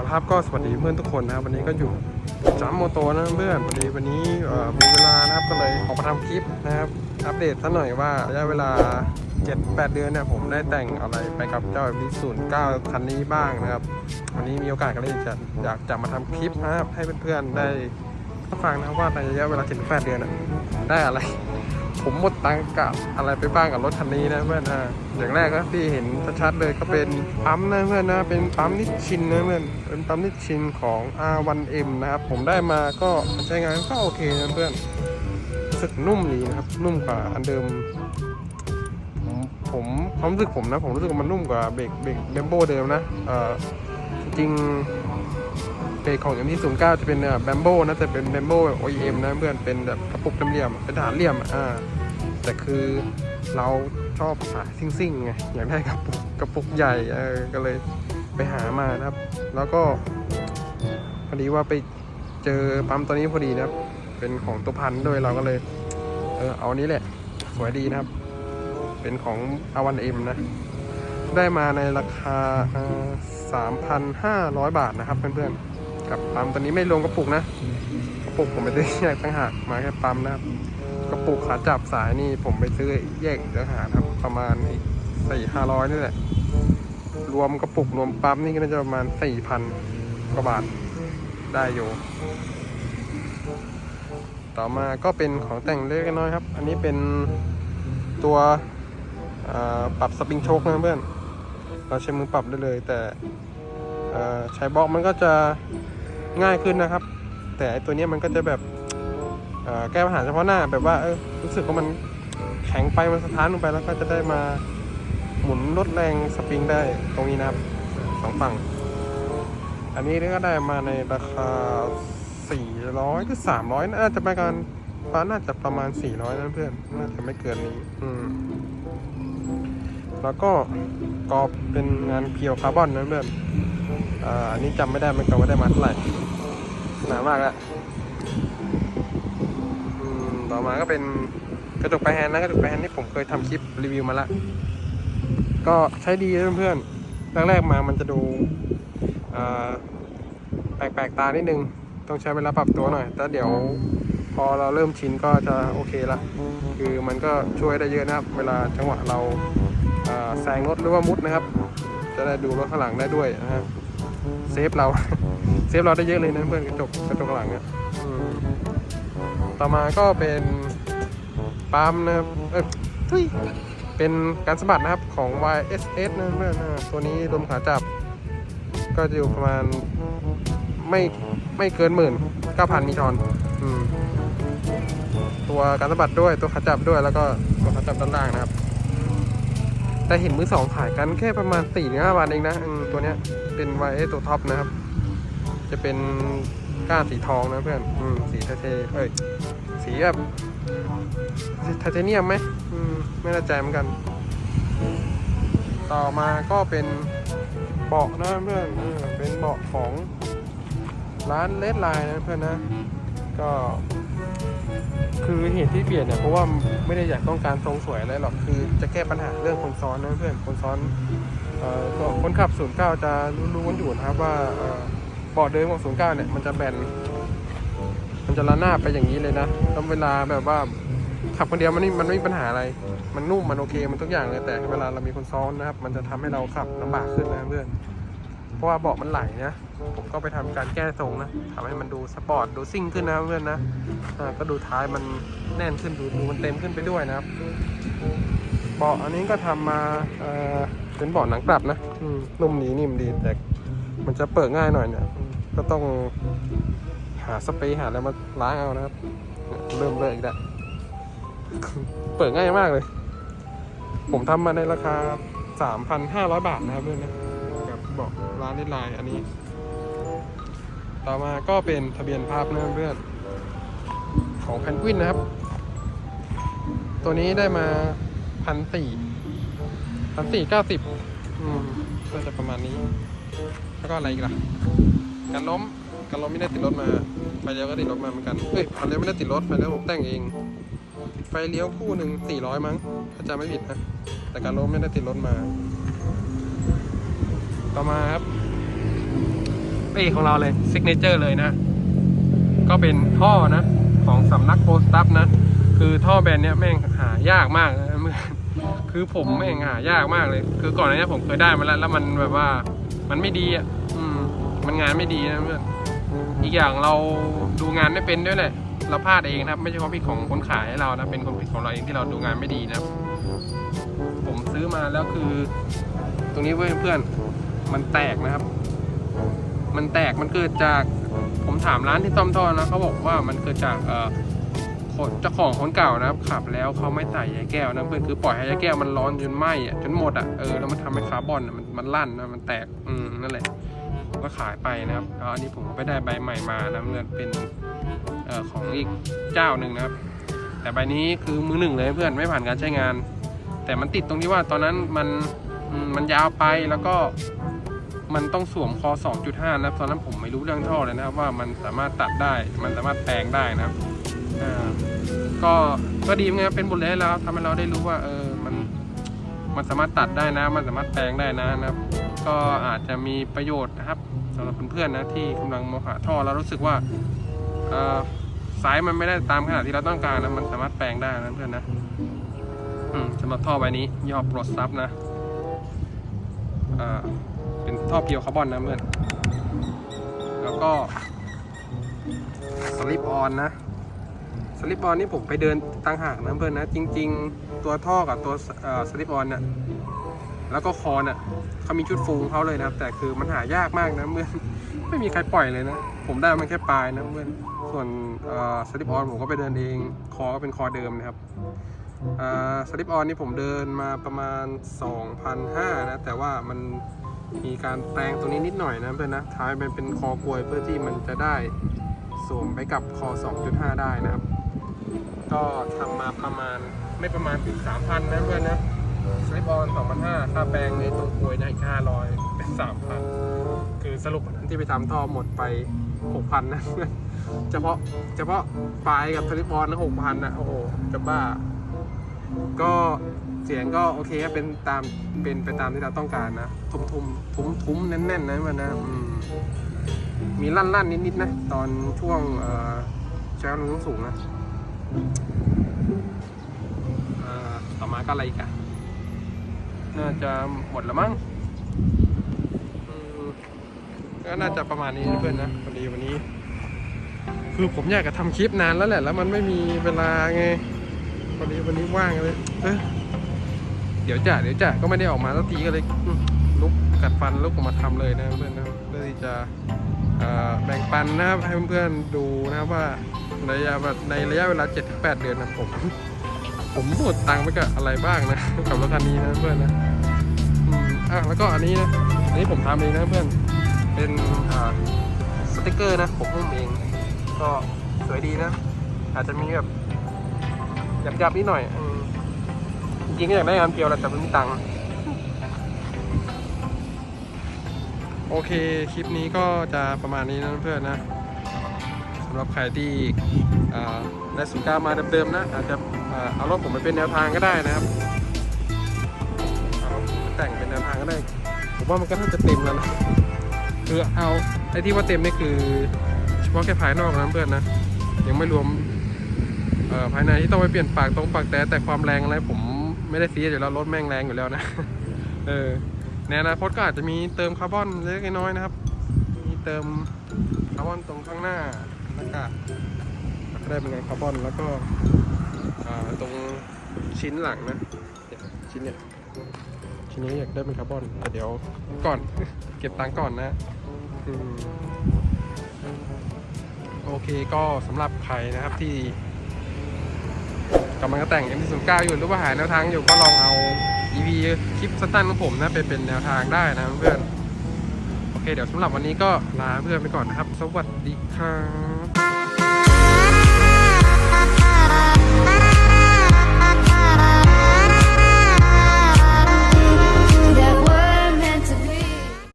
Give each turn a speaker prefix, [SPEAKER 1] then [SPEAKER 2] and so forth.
[SPEAKER 1] เอาละครับก็สวัสดีเพื่อนทุกคนนะครับวันนี้ก็อยู่จัมโมโตนะเพื่อนพอดีวันนี้มีเวลานะครับก็เลยออกมาทำคลิปนะครับอัปเดตสักหน่อยว่าระยะเวลา 7-8 เดือนเนี่ยผมได้แต่งอะไรไปกับเจ้ามิสูน9คันนี้บ้างนะครับ วันนี้มีโอกาสก็เลยจะอยากจะมาทำคลิปนะครับให้เพื่อนๆได้ฟังนะว่าในระยะเวลา 7-8 เดือนนะได้อะไร ผมหมดตังค์กับอะไรไปบ้างกับรถคันนี้นะเพื่อนอ่าอย่างแรกก็ที่เห็นชัดๆเลยก็เป็นปั๊มนะเพื่อนนะเป็นปั๊มนิชชินนะเพื่อนเป็นปั๊มนิชชินของ R1M นะครับผมได้มาก็ใช้งานก็โอเคนะเพื่อนรู้สึกนุ่มดีนะครับนุ่มกว่าอันเดิมผมผมความรู้สึกผมนะผมรู้สึกว่ามันนุ่มกว่าเบรกเบรกเบมโบเดิมนะเอ่อจริง เบรกของ MT09 จะเป็นแบมโบนะแต่เป็นแบมโบ OEM นะเพื่อนเป็นแบบกระปุกเหลี่ยมๆเป็นฐานเหลี่ยมอ่าแต่คือเราชอบสายซิ่งๆไงอยากได้กระปุกกระปุกใหญ่เออก็เลยไปหามานะครับ แล้วก็พอดีว่าไปเจอปั๊มตัวนี้พอดีนะครับ เป็นของตัวพันด้วยเราก็เลย เออเอานี้แหละ สวยดีนะครับ เป็นของ R1M นเอ็มนะ ได้มาในราคา3,500บาทนะครับเพื่อนๆ กับปั๊มตัวนี้ไม่รวมกระปุกนะ กระปุกผมไปซื้อแยกต่างหากมาแค่ปั๊มนะครับ กระปุกขาจับสายนี่ผมไปซื้อแยกต่างหากครับ ประมาณอีกสี่ห้าร้อยนี่แหละ รวมกระปุกรวมปั๊มนี่ก็น่าจะประมาณสี่พันกว่าบาทได้อยู่ ต่อมาก็เป็นของแต่งเล็กน้อยครับ อันนี้เป็นตัวปรับสปริงโชคนะเพื่อน เราใช้มือปรับได้เลยแต่ใช้บล็อกมันก็จะ ง่ายขึ้นนะครับ แต่ไอตัวเนี้ยมันก็จะแบบแก้ปัญหาเฉพาะหน้าแบบว่าเออรู้สึกว่ามันแข็งไปมันสะท้านลงไปแล้วก็จะได้มาหมุนลดแรงสปริงได้ตรงนี้นะครับสองฝั่ง อันนี้ก็ได้มาในราคา 400หรือ300 น่าจะประมาณฟ้าน่าจะประมาณ 400นะเพื่อนน่าจะไม่เกินนี้อืมแล้วก็กรอบเป็นงานเพียวคาร์บอนนะเพื่อน อันนี้จำไม่ได้มันก็ว่าได้มาเท่าไหร่หนามากแล้วต่อมาก็เป็นกระจกไปแฮนด์นะกระจกไปแฮนด์ที่ผมเคยทำคลิปรีวิวมาละก็ใช้ดีเพื่อนๆแรกๆมามันจะดูแปลกๆตานิดนึง ต้องใช้เวลาปรับตัวหน่อย แต่เดี๋ยวพอเราเริ่มชินก็จะโอเคละคือมันก็ช่วยได้เยอะนะครับ เวลาจังหวะเราอ่าแซงรถหรือว่ามุดนะครับ จะได้ดูรถข้างหลังได้ด้วยนะฮะ เซฟเรา เซฟเราได้เยอะเลยนะเพื่อนกระจกกระจกหลังอะต่อมาก็เป็นปั๊มนะครับเอ้ยทุยเป็นการสะบัดนะครับของ YSS นะเพื่อนอ่าตัวนี้รวมขาจับ ก็จะอยู่ประมาณไม่ไม่เกินหมื่นเก้าพันมิทอนตัวการสะบัดด้วยตัวขาจับด้วยแล้วก็ตัวขาจับด้านล่างนะครับ แต่เห็นมือสองขายกันแค่ประมาณ4ี่ถึงห้าบาทเองนะอืม ตัวเนี้ยเป็น y อตัวท็อปนะครับ จะเป็นก้านสีทองนะเพื่อนอืมสีเทเทเอ้ยสีแบบไทเทเนียมไหมอืมไม่แน่ใจเหมือนกัน ต่อมาก็เป็นเบาะนะเพื่อนเออเป็นเบาะของร้านเลดไลน์นะเพื่อนนะ ก็ คือเหตุที่เปลี่ยนเนี่ยเพราะว่าไม่ได้อยากต้องการทรงสวยอะไรหรอกคือจะแก้ปัญหาเรื่องคนซ้อนนะเพื่อนคนซ้อนเอ่อตัวคนขับ 09 จะรู้ๆกันอยู่นะครับว่าเอ่อบาะเดิมของ 09 เนี่ยมันจะแบนมันจะระนาบไปอย่างนี้เลยนะแล้วเวลาแบบว่าขับคนเดียวมันไม่มันไม่มีปัญหาอะไร มันนุ่มมันโอเคมันทุกอย่างเลยแต่เวลาเรามีคนซ้อนนะครับ มันจะทำให้เราขับลำบากขึ้นนะเพื่อน เพราะว่าเบาะมันไหลนะ ผมก็ไปทำการแก้ทรงนะทำให้มันดูสปอร์ตดูซิ่งขึ้นนะเพื่อนนะก็ดูท้ายมันแน่นขึ้นดูดูมันเต็มขึ้นไปด้วยนะครับเบาะอันนี้ก็ทำมาเป็นเบาะหนังกลับนะนุ่มดีนิ่มดีแต่มันจะเปิดง่ายหน่อยเนี่ย ก็ต้องหาสเปรย์หาอะไรมาล้างเอานะครับ เริ่มเลยอีกแล้วเปิดง่ายมากเลย ผมทำมาในราคา 3,500 บาทนะครับเพื่อนนะ บอกร้านนิลายอันนี้ ต่อมาก็เป็นทะเบียนภาพเนะเพื่อนของแพนกวินนะครับ ตัวนี้ได้มาพันสี่พันสี่เก้าสิบอืมก็จะประมาณนี้ แล้วก็อะไรอีกล่ะกันล้มกันล้มไม่ได้ติดรถมา ไฟเลี้ยวก็ติดรถมาเหมือนกันเฮ้ยไฟเลี้ยวไม่ได้ติดรถไฟเลี้ยวผมแต่งเอง ไฟเลี้ยวคู่หนึ่งสี่ร้อยมั้งถ้าจำไม่ผิดนะแต่การล้มไม่ได้ติดรถมา ต่อมาครับปเอกของเราเลยซิกเนเจอร์เลยนะ ก็เป็นท่อนะ ของสำนักโปสตัฟนะ คือท่อแบรนด์เนี้ยแม่งหายากมากนคือผมแม่งหายากมากเลย คือก่อนหน้านี้ผมเคยได้มาแล้ว แล้วมันแบบว่า มันไม่ดีอะอืมมันงานไม่ดีนะเพื่อนอีกอย่างเราดูงานไม่เป็นด้วยแหละเราพลาดเองนะครับไม่ใช่ความผิดของคนขายให้เรานะเป็นความผิดของเราเองที่เราดูงานไม่ดีนะผมซื้อมาแล้วคือ ตรงนี้เพื่อนเพื่อน มันแตกนะครับ มันแตกมันเกิดจากผมถามร้านที่ซ่อมท่อนะเขาบอกว่ามันเกิดจากเอ่อเจ้าของคนเก่านะครับขับแล้วเขาไม่ใส่ใยแก้วนะเพื่อนคือปล่อยให้ใยแก้วมันร้อนจนไหม้จนหมดอะเออแล้วมันทำให้คาร์บอนมันมันลั่นนะมันแตกอืมนั่นแหละก็ขายไปนะครับอันนี้ผมก็ไปได้ใบใหม่มานะเพื่อนเป็นออของอีกเจ้าหนึ่งนะครับ แต่ใบนี้คือมือหนึ่งเลยเพื่อนไม่ผ่านการใช้งาน แต่มันติดตรงที่ว่าตอนนั้นมันมันยาวไปแล้วก็ มันต้องสวมคอ 2.5 นะครับ ตอนนั้นผมไม่รู้เรื่องท่อเลยนะครับ ว่ามันสามารถตัดได้ มันสามารถแปลงได้นะครับก็ก็ดีไงเป็นบทเรียนให้เราทำให้เราได้รู้ว่าเออมันมันสามารถตัดได้นะ มันสามารถแปลงได้นะนะครับ ก็อาจจะมีประโยชน์นะครับสำหรับเพื่อนๆนะที่กำลังมองหาท่อแล้วรู้สึกว่าสายมันไม่ได้ตามขนาดที่เราต้องการนะมันสามารถแปลงได้นะเพื่อนนะอืมสำหรับท่อใบนี้ย่อโปรซับนะอ่า ท่อเพียวคาร์บอนนะเพื่อน แล้วก็สลิปออนนะสลิปออนนี่ผมไปเดินตั้งหากนะเพื่อนนะ จริง ๆ ตัวท่อกับตัวสลิปออนเนี่ยแล้วก็คอนอะเขามีชุดฟูงเขาเลยนะครับ แต่คือมันหายากมากนะเพื่อนไม่มีใครปล่อยเลยนะ ผมได้มันแค่ปลายนะเพื่อนส่วนสลิปออนผมก็ไปเดินเอง คอก็เป็นคอเดิมนะครับสลิปออนนี่ผมเดินมาประมาณ 2,500นะแต่ว่ามัน มีการแปลงตรงนี้นิดหน่อยนะเพื่อนนะท้ายมันเป็นคอกลวยเพื่อที่มันจะได้สวมไปกับคอ 2.5 ได้นะครับ ก็ทำมาประมาณไม่ประมาณถึง3,000 นะเพื่อนนะสลิปออน2,500 ค่าแปลงในตรงกลวยนะอีก500 เป็น 3,000 คือสรุปที่ไปทำท่อหมดไป 6,000 นะเพื่อนเฉพาะเฉพาะปลายกับสลิปออนนะ6,000 นะ โอ้โห จะบ้า ก็เสียงก็โอเคเป็นตามเป็นไปตามที่เราต้องการนะ ทุมทุมทุมทุมแน่นๆนะมันนะมีลั่นลั่นนิดๆนะ ตอนช่วงเอ่อใช้กำลังสูงนะต่อมาก็อะไรอีกอะน่าจะหมดแล้วมั้งก็น่าจะประมาณนี้เพื่อนนะพอดีวันนี้ คือผมอยากจะทำคลิปนานแล้วแหละ แล้วมันไม่มีเวลาไง วันนี้วันนี้ว่างเลยเออเดี๋ยวจะเดี๋ยวจะก็ไม่ได้ออกมาสักทีก็เลยอืมลุกกัดฟันลุกออกมาทำเลยนะเพื่อนนะเพื่อที่จะเอ่อแบ่งปันนะครับให้เพื่อนๆดูนะครับว่าในระยะในระยะเวลา 7-8 เดือนนะผม ผมหมดตังค์ไปกับอะไรบ้างนะ กับรถคันนี้นะเพื่อนนะอืมอะแล้วก็อันนี้นะอันนี้ผมทำเองนะเพื่อน เป็นอ่าสติกเกอร์นะผมหุ้มเอง ก็สวยดีนะ อาจจะมีแบบ หยับยับนิดหน่อยอืมจริงๆก็อยากได้งานเพียวแหละแต่ไม่มีตังค์โอเค คลิปนี้ก็จะประมาณนี้นะเพื่อนนะสำหรับใครที่ได้สุก้ามาเดิมๆนะ อาจจะเอารถผมไปเป็นแนวทางก็ได้นะครับเอาผมไปแต่งเป็นแนวทางก็ได้ ผมว่ามันก็น่าจะเต็มแล้วนะคือเอาไอ้ที่ว่าเต็มนี่คือ เฉพาะแค่ภายนอกนะเพื่อนนะยังไม่รวม ภายในที่ต้องไปเปลี่ยนปากตรงปากแต่แต่ความแรงอะไรผมไม่ได้ซีอยู่แล้วรถแม่งแรงอยู่แล้วนะเออในอนาคตก็อาจจะมีเติมคาร์บอนเล็กน้อยนะครับ มีเติมคาร์บอนตรงข้างหน้าแล้วก็ก็ได้เป็นไงคาร์บอนแล้วก็ตรงชิ้นหลังนะชิ้นเนี่ยชิ้นนี้อยากได้เป็นคาร์บอนแต่เดี๋ยวก่อนเก็บตังก่อนนะโอเคก็สำหรับใครนะครับที่ กำลังแต่ง M09 อยู่หรือว่าหาแนวทางอยู่ก็ลองเอา EV คลิปสั้นๆของผมนะไปเป็นแนวทางได้นะเพื่อนโอเคเดี๋ยวสำหรับวันนี้ก็ลาเพื่อนไปก่อนนะครับ สวัสดีครับ